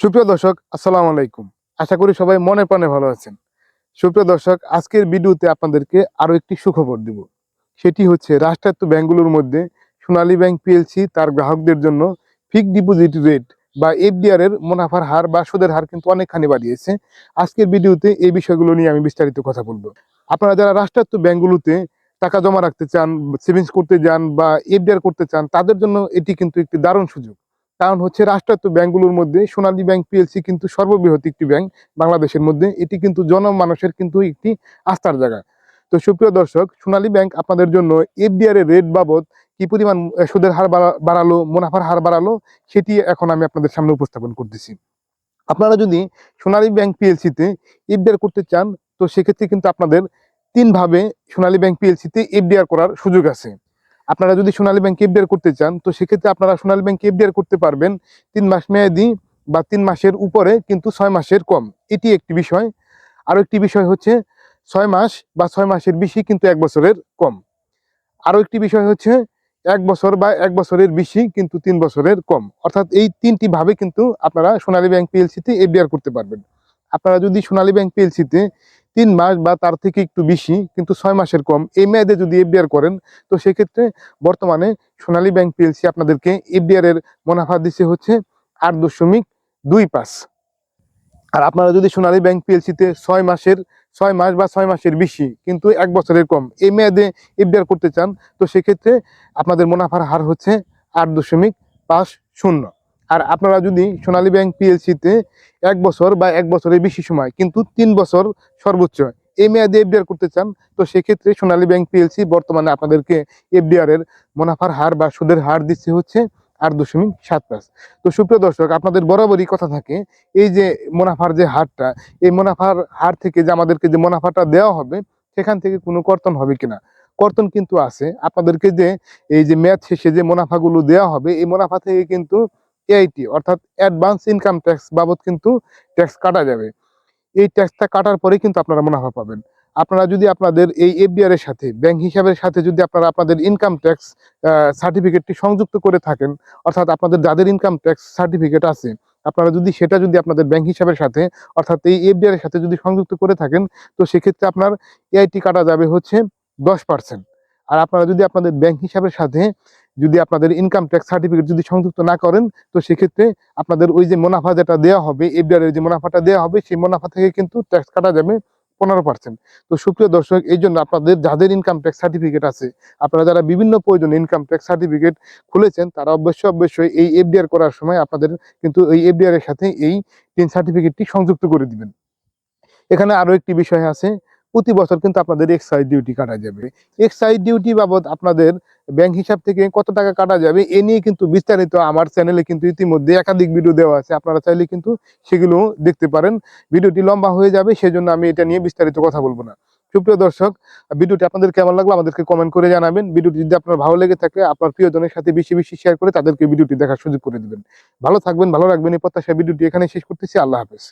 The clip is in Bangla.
সুপ্রিয় দর্শক, আসসালামু আলাইকুম। আশা করি সবাই মনে প্রাণে ভালো আছেন। সুপ্রিয় দর্শক, আজকের ভিডিওতে আপনাদেরকে আরও একটি সুখবর দিব। সেটি হচ্ছে, রাষ্ট্রায়ত্ত ব্যাংকগুলোর মধ্যে সোনালী ব্যাংক পিএলসি তার গ্রাহকদের জন্য ফিক্সড ডিপোজিট রেট বা এফডিআর এর মুনাফার হার বা সুদের হার কিন্তু অনেকখানি বাড়িয়েছে। আজকের ভিডিওতে এই বিষয়গুলো নিয়ে আমি বিস্তারিত কথা বলব। আপনারা যারা রাষ্ট্রায়ত্ত ব্যাংকগুলোতে টাকা জমা রাখতে চান সেভিংস করতে যান বা এফডিআর করতে চান, তাদের জন্য এটি কিন্তু একটি দারুণ সুযোগ। কারণ হচ্ছে রাষ্ট্রায়ত্ত ব্যাংকগুলোর মধ্যে সোনালী ব্যাংক, পিএলসি কিন্তু সর্ববৃহৎ একটি ব্যাংক বাংলাদেশের মধ্যে। এটি কিন্তু জনমানুষের কিন্তু একটি আস্থার জায়গা। তো সুপ্রিয় দর্শক, সোনালী ব্যাংক আপনাদের জন্য এফডিআর এর রেট বাবদ কি পরিমাণ সুদের হার বাড়া- বাড়ালো, মুনাফার হার বাড়ালো, সেটি এখন আমি আপনাদের সামনে উপস্থাপন করতেছি। আপনারা যদি সোনালী ব্যাংক, পিএলসিতে এফডিআর করতে চান, তো সেক্ষেত্রে কিন্তু আপনাদের তিনভাবে সোনালী ব্যাংক, পিএলসিতে এফডিআর করার সুযোগ আছে। আপনারা যদি সোনালী ব্যাংক এফডিআর করতে চান, তো সেক্ষেত্রে আপনারা সোনালী ব্যাংক এফডিআর করতে পারবেন তিন মাস মেয়াদি বা তিন মাসের উপরে, কিন্তু ছয় মাসের কম। এটি একটি বিষয়। আরও একটি বিষয় হচ্ছে, ছয় মাস বা ছয় মাসের বেশি কিন্তু এক বছরের কম। আরও একটি বিষয় হচ্ছে, এক বছর বা এক বছরের বেশি কিন্তু তিন বছরের কম। অর্থাৎ এই তিনটি ভাবে কিন্তু আপনারা সোনালী ব্যাংক পিএলসিতে এফডিআর করতে পারবেন। আপনারা যদি সোনালী ব্যাংক পিএলসিতে তিন মাস বা তার থেকে একটু বেশি, কিন্তু ছয় মাসের কম, এই মেয়াদে যদি এফডিআর করেন, তো সেক্ষেত্রে বর্তমানে সোনালী ব্যাংক পিএলসি আপনাদেরকে এফডিআর এর মুনাফা দিচ্ছে হচ্ছে আট দশমিক দুই পাঁচ। আর আপনারা যদি সোনালী ব্যাংক পিএলসিতে ছয় মাসের, ছয় মাস বা ছয় মাসের বেশি, কিন্তু এক বছরের কম, এই মেয়াদে এফডিআর করতে চান, তো সেক্ষেত্রে আপনাদের মুনাফার হার হচ্ছে আট দশমিক পাঁচ শূন্য। আর আপনারা যদি সোনালী ব্যাংক পিএলসিতে এক বছর বা এক বছরের বেশি সময়, কিন্তু তিন বছর সর্বোচ্চ এই মেয়াদে এফডিআর করতে চান, তো সেক্ষেত্রে সোনালী ব্যাংক পিএলসি বর্তমানে আপনাদেরকে এফডিআর এর মুনাফার হার বা সুদের হার দিচ্ছে হচ্ছে আট দশমিক সাত পাঁচ। তো সুপ্রিয় দর্শক, আপনাদের বরাবরই কথা থাকে, এই যে মুনাফার যে হারটা, এই মুনাফার হার থেকে যে আমাদেরকে যে মুনাফাটা দেওয়া হবে, সেখান থেকে কোনো কর্তন হবে কিনা? কর্তন কিন্তু আছে। আপনাদেরকে যে এই যে ম্যাচ শেষে যে মুনাফাগুলো দেওয়া হবে, এই মুনাফা থেকে কিন্তু এআইটি অর্থাৎ অ্যাডভান্স ইনকাম ট্যাক্স বাবদ কিন্তু ট্যাক্স কাটা যাবে। এই ট্যাক্সটা কাটার পরে কিন্তু আপনারা মুনাফা পাবেন। আপনারা যদি আপনাদের এই এফডিআর এর সাথে ব্যাংক হিসাবের সাথে যদি আপনারা আপনাদের ইনকাম ট্যাক্স সার্টিফিকেটটি সংযুক্ত করে থাকেন, অর্থাৎ আপনাদের যাদের ইনকাম ট্যাক্স সার্টিফিকেট আছে, আপনারা যদি সেটা যদি আপনাদের ব্যাংক হিসাবের সাথে, অর্থাৎ এই এফডিআর এর সাথে যদি সংযুক্ত করে থাকেন, তো সেক্ষেত্রে আপনার এআইটি কাটা যাবে হচ্ছে দশ পার্সেন্ট আর আপনারা যদি আপনাদের ব্যাংক হিসাবের সাথে যদি আপনাদের ইনকাম ট্যাক্স সার্টিফিকেট যদি সংযুক্ত না করেন, তো সেক্ষেত্রে আপনাদের ওই যে মুনাফা যেটা দেওয়া হবে এফডিআর যে মুনাফাটা দেওয়া হবে, সেই মুনাফা থেকে কিন্তু ট্যাক্স কাটা যাবে পনেরো পার্সেন্ট তো সুপ্রিয় দর্শক, এই জন্য আপনাদের যাদের ইনকাম ট্যাক্স সার্টিফিকেট আছে, আপনারা যারা বিভিন্ন প্রয়োজন ইনকাম ট্যাক্স সার্টিফিকেট খুলেছেন, তারা অবশ্যই অবশ্যই এই এফডিআর করার সময় আপনাদের কিন্তু এই এফডিআর এর সাথে এই টিন সার্টিফিকেটটি সংযুক্ত করে দিবেন। এখানে আরও একটি বিষয় আছে প্রতি বছর কিন্তু আপনাদের এক্সাইজ ডিউটি কাটা যাবে। এক্সাইজ ডিউটি বাবদ আপনাদের ব্যাংক হিসাব থেকে কত টাকা কাটা যাবে, এ নিয়ে কিন্তু বিস্তারিত আমার চ্যানেলে কিন্তু ইতিমধ্যে একাধিক ভিডিও দেওয়া আছে। আপনারা চাইলে কিন্তু সেগুলো দেখতে পারেন। ভিডিওটি লম্বা হয়ে যাবে, সেজন্য আমি এটা নিয়ে বিস্তারিত কথা বলব না। সুপ্রিয় দর্শক ভিডিওটি আপনাদের কেমন লাগল আমাদেরকে কমেন্ট করে জানাবেন। ভিডিওটি যদি আপনার ভালো লেগে থাকে, আপনার প্রিয়জনের সাথে বেশি বেশি শেয়ার করে তাদেরকে ভিডিওটি দেখার সুযোগ করে দিবেন। ভালো থাকবেন, ভালো রাখবেন, এই প্রত্যাশা ভিডিওটি এখানে শেষ করতেছি। আল্লাহ হাফেজ।